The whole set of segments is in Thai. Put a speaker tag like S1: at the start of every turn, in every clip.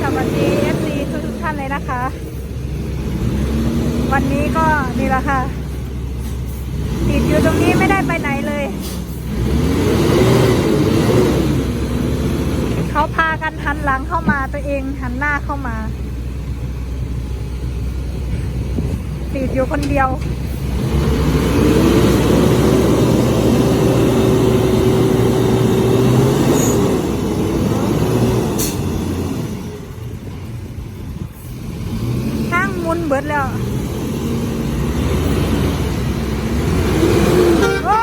S1: สวัสดี FC ทุกทุกท่านเลยนะคะ วันนี้ก็นี่แหละค่ะ ติดอยู่ตรงนี้ไม่ได้ไปไหนเลย เขาพากันหันหลังเข้ามาตัวเองหันหน้าเข้ามา ติดอยู่คนเดียว ข้างหมุนเบิดแล้วโอ้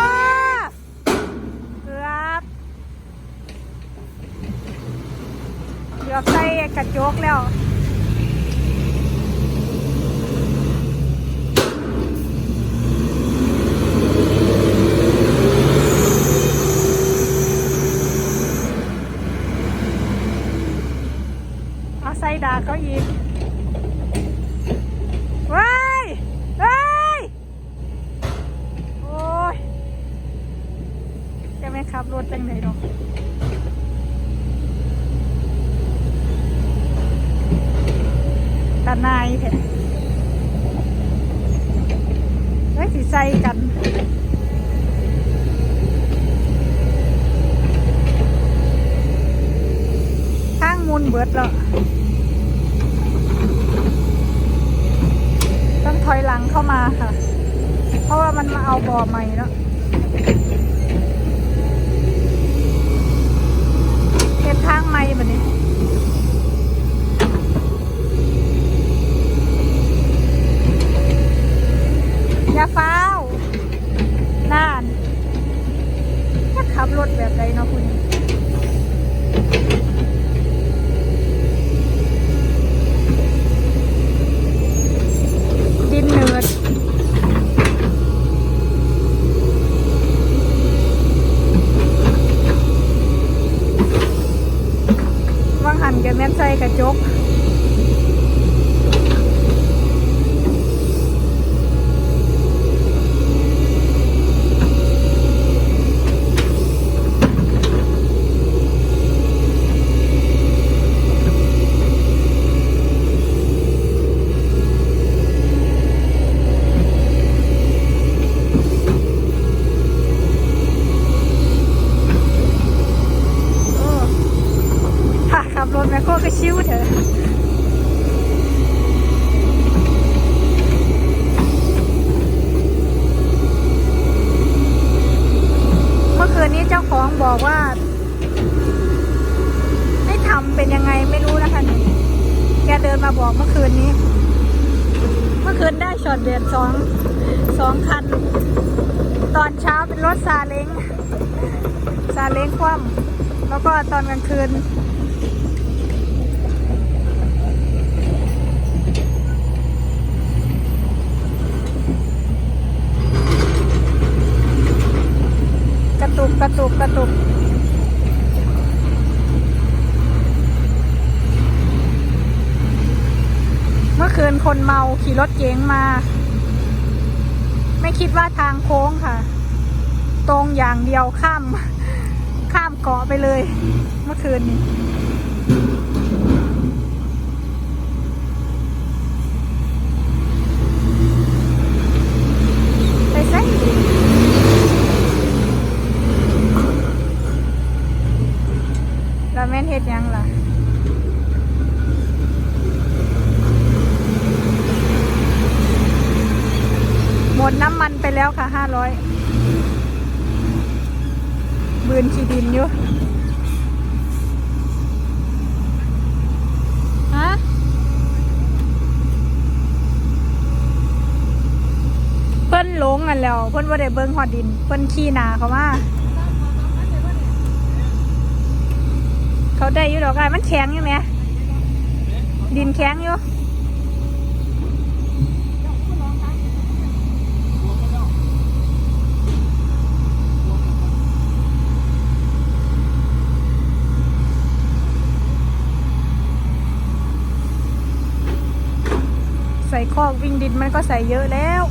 S1: เกือบเกือบใส่กระจกแล้ว เขาอีกว้ายว้ายโอ้ยจะไม่ขับรถจังไหนหรอกตาหนายแท้เฮ้ยสิใส่กันข้างมุนเบิดแล้ว ต้องถอยหลังเข้ามาค่ะ เพราะว่ามันมาเอาบ่อ ใหม่แล้วเห็นทางใหม่แบบนี้ อย่าฟ้าวน่านจะขับรถแบบไรเนาะคุณ ดินเนืดว่าง หันกันแม่นใส่กระจก โอ้ค่ะ ขับรถแมคโครก็ชิวเถอะเมื่อคืนนี้เจ้าของบอกว่าให้ทำเป็นยังไงไม่รู้นะคะนี่แกเดินมาบอกเมื่อคืนนี้ เมื่อคืนได้ช็อตเดือดสองสองคัน ตอนเช้าเป็นรถซาเล้งซาเล้งคว่ำแล้วก็ตอนกลางคืน กระ ตุกกระตุกกระตุกเมื่อคืนคนเมาขี่รถเก๋งมา ไม่คิดว่าทางโค้งค่ะ ตรงอย่างเดียวข้าม ข้ามเกาะไปเลย เมื่อคืนนี้ไปใส่แล้วแม่น เฮ็ดหยังล่ะหมดน้ำมันไปแล้วค่ะห้าร้อยบืนขีดินอยู่ฮะเพิ่นหลงอันแล้ว เพิ่นว่าได้เบิงหอดดิน เพิ่นขี้นาเขามา เขาได้อยู่ดอกไอ้มันแข็งอยู่ไหมดินแข็งอยู่ใส่คอกวิ่งดินมันก็ใส่เยอะแล้ว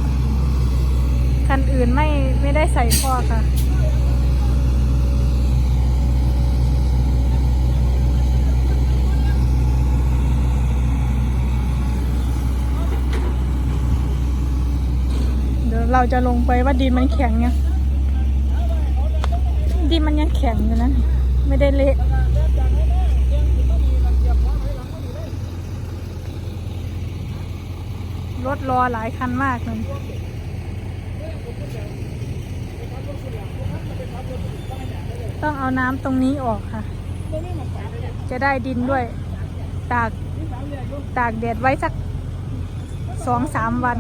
S1: คันอื่นไม่ไม่ได้ใส่คอกค่ะ เราจะลงไปว่าดินมันแข็งเนี่ยดินมันยังแข็งอยู่นะ ไม่ได้เละรถรอหลายคันมากเลยต้องเอาน้ำตรงนี้ออกค่ะ จะได้ดินด้วย ตาก ตากแดดไว้สักสองสามวัน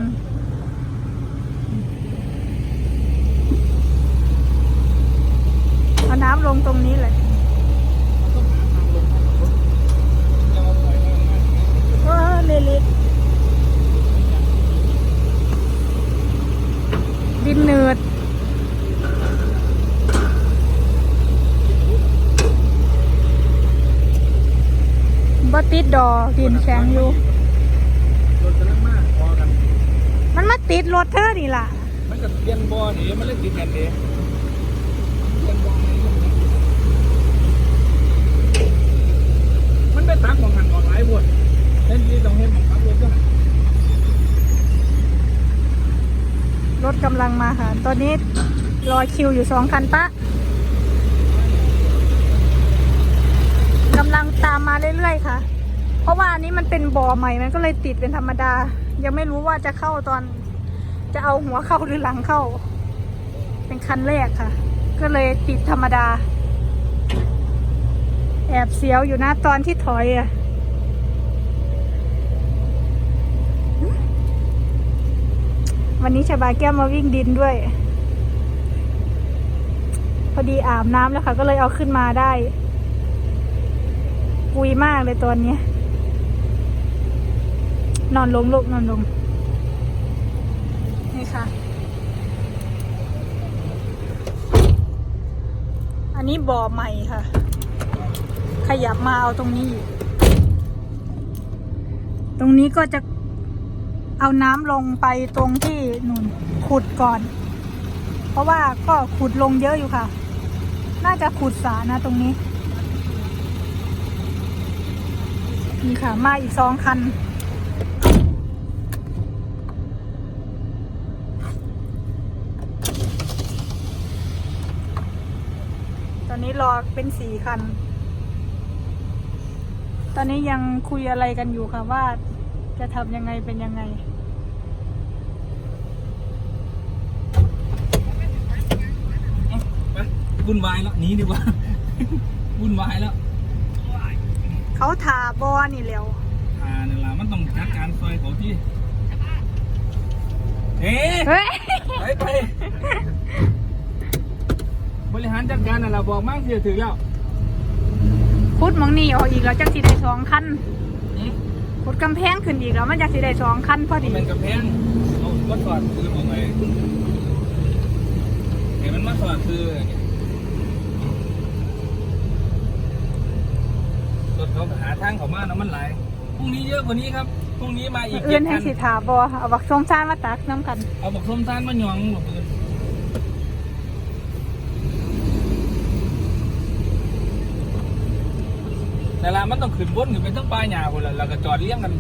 S1: เอา น้ำลงตรงนี้เลยเออเละๆดินเนืดบ่ติดดอกดินแข็งอยู่
S2: มัน
S1: มันมาติดรถเธอนี่ล่ะ
S2: มันก็เปลี่ยนบ่อนี่มันเลยติดกันเด้เปลี่ยนบ่อนี่ มันไปตักของหันออกหลายบทเล่นที่ต้องเห็นของตักรถด้วย
S1: รถกำลังมาค่ะ ตอนนี้รอคิวอยู่สองคันปะกำลังตามมาเรื่อยๆค่ะ เพราะว่าอันนี้มันเป็นบ่อใหม่ มันก็เลยติดเป็นธรรมดา ยังไม่รู้ว่าจะเข้าตอน จะเอาหัวเข้าหรือหลังเข้า เป็นคันแรกค่ะ ก็เลยติดธรรมดา แอบเสียวอยู่นะตอนที่ถอยอะวันนี้ชาบาแก้วมาวิ่งดินด้วย พอดีอาบน้ำแล้วค่ะ ก็เลยเอาขึ้นมาได้ปุยมากเลยตอนนี้ นอนลงลูกนอนลง นี่ค่ะ อันนี้บ่อใหม่ค่ะ ขยับมาเอาตรงนี้ ตรงนี้ก็จะเอาน้ำลงไปตรงที่หนุนขุดก่อน เพราะว่าก็ขุดลงเยอะอยู่ค่ะ น่าจะขุดสานะตรงนี้ นี่ค่ะ มาอีกสองคันตอนนี้รอเป็นสี่คัน ตอนนี้ยังคุยอะไรกันอยู่ค่ะว่าจะทำยังไงเป็นยังไง
S2: ไปวุ่นวายแล้วหนีดีกว่า วุ่นวายแล้ว
S1: เขาถาบอนี่แล้ว
S2: อ่าเนี่ยล่ะมันต้องจัดการซอยเขาที่เอ๊ะ
S1: เฮ้ย
S2: ไปไป บริหารจัดการน่ะเราบอกมากเสียถือแล้ว
S1: คุดหมองนี่ออกอีกแล้วจักสีได้สองคัน
S2: หืม
S1: คุดกำแพงขึ้นอีกแล้วมันจักสีได้สองคันพอดี
S2: มันเป็นกำแพงเอามาสอดคือบอกไงเห็นมันมาสอดคือรถเขาหาทางเขามาเนาะมันหลายพรุ่งนี้เยอะกว่านี้ครับพรุ่งนี้มาอีก
S1: เอื้
S2: เจ็
S1: อน
S2: ด
S1: ให้
S2: คัน
S1: สิถาบอเอาบักส้มซ่านมาตักน้ำกัน
S2: เอาบักส้มตาลมาหยองหลบเลย แต่ละมันต้องขึ้นบนขึ้นไปทั้งปลายหญ้าคนละแล้วก็จอดเลี้ยงกัน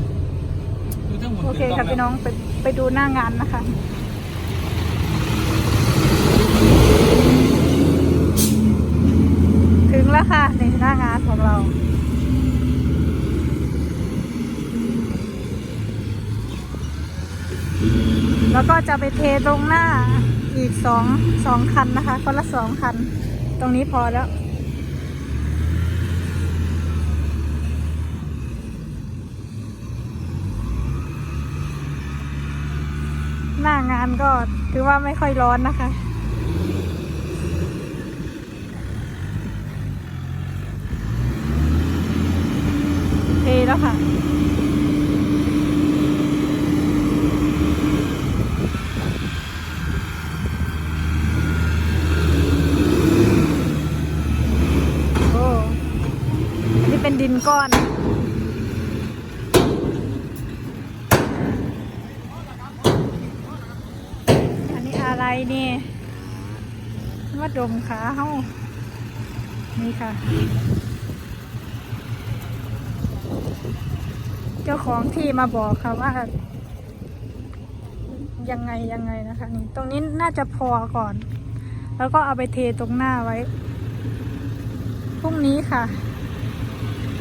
S2: ดูทั้งหมด
S1: โอเค
S2: ถึง
S1: ค่ะ
S2: ต้
S1: พี่น้องไปไปดูหน้างานนะคะถึงแล้วค่ะในหน้างานของเราแล้วก็จะไปเทตรงหน้าอีกสองสองคันนะคะ คนละสองคัน ตรงนี้พอแล้ว หน้านก็ถือว่าไม่ค่อยร้อนนะคะเทแล้วค่ะ โอ้อันนี้เป็นดินก้อน อันนี้อะไรนี่ว่าด มขาเฮ้านี่ค่ะ เจ้าของที่มาบอกค่ะว่า ยังไงยังไงนะคะนี่ตรงนี้น่าจะพอก่อน แล้วก็เอาไปเทตรงหน้าไว้พรุ่งนี้ค่ะ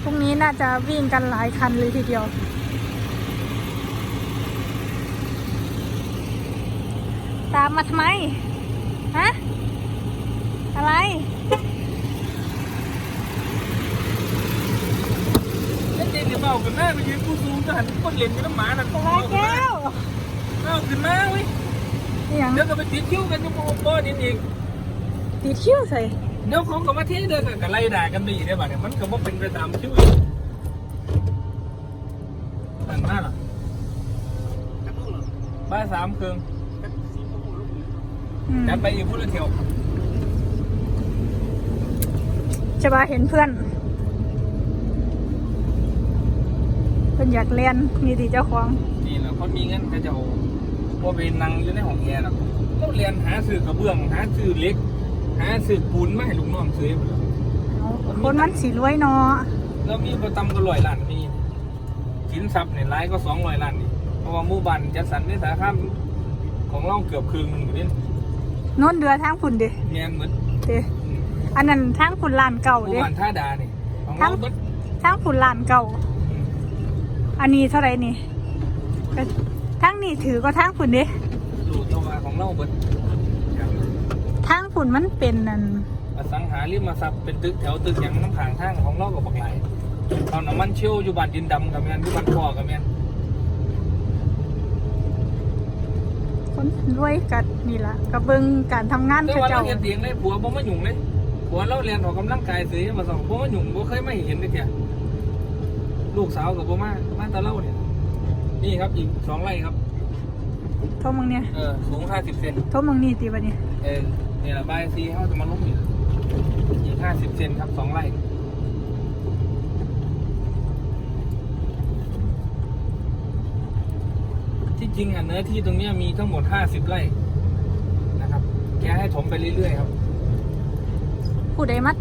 S1: พรุ่งนี้น่าจะวิ่งกันหลายคันเลยทีเดียวตามมาทำไม ฮะ อะไร
S2: เล่ นเกมเดี๋ยวเบากันหน้าไปยืนผู้สูงจะหันคนเล่นกับน้ำหมาน่ะ
S1: อะไรแก้ว
S2: เอาขึ้นมาเว้ย
S1: นี่ยัง
S2: เดี๋ยวก็ไปติดคิ้วกันอยู่บนบ่อนี่อีก
S1: ติดคิ้วใส่
S2: เดี๋ยวของกับมาเทเดินกันไล่ด่ากันไปอีกได้ป่ะเนี่ยมันก็บ่เป็นไปตามคิ้วอีกมันมาหรอบ้านสามเครื่อง
S1: อืม
S2: จะไปอีกพูดละเที่ยว
S1: จะมาเห็นเพื่อน เพื่อนอยากเรียนมีดีเจ้าของ
S2: นี่แหละคนมีเงินก็จะเอาบ่เป็นนั่งอยู่ในห้องแอร์หรอกเราเรียนหาซื้อกระเบื้องหาซื้อเหล็ก หาซื้อปูนมาให้ลูกน้องซื้อหมดแล้ว
S1: คนมันสีรวยเนาะ
S2: แล้วมีประตำก็ร้อยล้านมีสินทรัพย์เนี่ยรายก็สองร้อยล้านนี่เพราะว่าหมู่บ้านจัดสรรในสาขาของเราเกือบครึ่งหนึงอยู่นี่
S1: โน้นเดือทางฝุ่นเด้
S2: แม่นเหมือน
S1: เด้อันนั้นทางฝุ่นลานเก่า
S2: หมู่
S1: เด้
S2: บ้านท่าดานี่ของ
S1: ทั้
S2: เรา
S1: ง
S2: เบิด
S1: ทางฝุ่นลานเก่า อันนี้เท่าไหรนี่ก็ทางนี้ถือก็ทางฝุ่นเด้
S2: ลูกตัวมาของเราเบิด
S1: ทางฝุ่นมันเป็นนั่น
S2: อสังหาริมทรัพย์เป็นตึกแถวตึกอย่างน้ำขางทางของเราก็บักหลายตอนน้ำมันเชี่ยวอยู่บ้านดินดำกับแม่นอยู่บ้านพ่อกับแม่น
S1: คนรวยกัดนี่ละกระเบิงการทำงาน
S2: แต่
S1: เขา
S2: ว่าเรา
S1: เจ้า
S2: เห็นเตียงเลยผัวบ่มาหยุ่งเลยผัวเราเรียนออกกำลังกายซื้อมาสองบ่มาหยุ่งบ่เคยไม่เห็นเลยเถี่ย ลูกสาวกับบ่มามาแต่เล่าเนี่ย นี่ครับอีกสองไร่ครับ
S1: โทษมึงเนี่ย
S2: เออสูงห้าสิบเซน
S1: โทษมึงนี่ตีบันเนี่ย
S2: เออเนี่ยแหละใบายซีเขาจะมาล้มอยู่อีกห้าสิบเซนครับสองไร่ที่จริงอะเนื้อที่ตรงเนี้ยมีทั้งหมดห้าสิบไร่นะครับ แกให้ถมไปเรื่อยๆครับ
S1: ผู้ใดมัด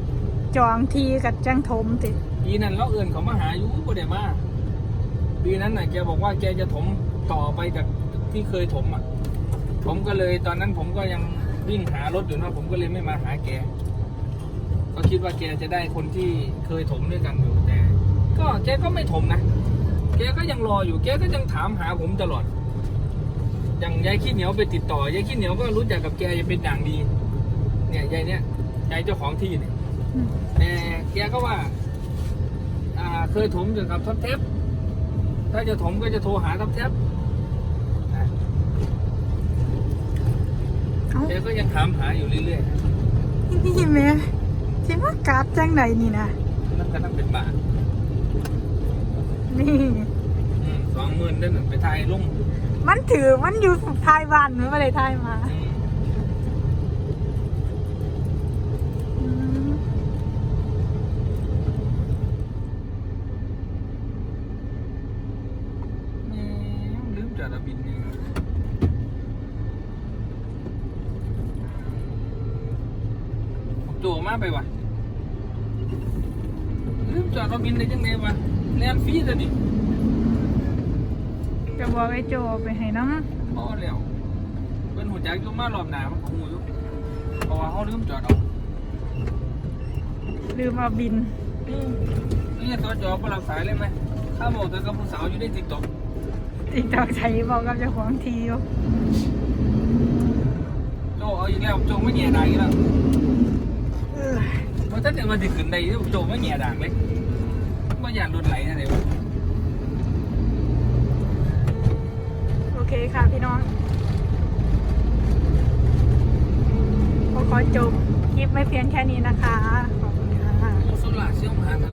S1: จองทีกับจังโทมติ
S2: ปีนั้นเราเอื่นเขามาหาอยู่บ่ได้มาปีนั้นน่ะแกบอกว่าแกจะถมต่อไปจากที่เคยถมอะ ผมก็เลยตอนนั้นผมก็ยังวิ่งหารถอยู่นะผมก็เลยไม่มาหาแก ก็คิดว่าแกจะได้คนที่เคยถมด้วยกันอยู่แต่ก็แกก็ไม่ถมนะ แกก็ยังรออยู่ แกก็ยังถามหาผมตลอด อย่างยายขี้เหนียวไปติดต่อยายขี้เหนียวก็รู้จักกับแกยังเป็นอย่างดี เนี่ยยายเนี่ยยายเจ้าของที่เนี่ย
S1: อืม
S2: แต่แกก็ว่าอ่า เคยถมอยู่กับท็อปเทปถ้าจะถมก็จะโทรหาท็อปเทปอะ
S1: เอ้า
S2: แกก็ยังถามหาอยู่เรื่อย
S1: นี่แม่ที่ว่าการ์ดจังไหนนี่นะ
S2: ๆนั่นก็ต้องเป็นบาท
S1: นี่
S2: สองหมื่นได้หนึ่งไปไทยลุ่ม
S1: มันถือมันอยู่ทายบ้านมันไม่ได้ทายมา
S2: อืม
S1: อืม
S2: แหม่ลื มจอดบินนี่โจมาไปวะลืมจอดบินได้ยังไงวะแลนฟรีแต่ดิ
S1: จะบอกไอ้โจเอาไปให้น้
S2: พอแล้วเป็นหัวใจกอยู่มารอบหนามันคงอยู่เพราะว่าเขาลืมจอดเอาำ
S1: ลืมเอาบิน
S2: อืมนี่ตัวจอก็รับสายเลยไหมข้าบอกเธอกับผู้สาวอยู่ในติ๊กต็อก
S1: ติ๊กตอกใช้บอกกับเจ้าของทีอยู่
S2: โจเอาอีกแล้วโจไม่แง่ด่างอีกแล้ว
S1: เออ
S2: เพราะถ้าเกิดมันจะขึ้นได้โจไม่แง่ด่างเลยว่าอยากโดนไหลอะไรวะ
S1: โอเคค่ะพี่น้องขอขอจบคลิปไม่เพียงแค่นี้นะคะ ขอบคุณค่ะ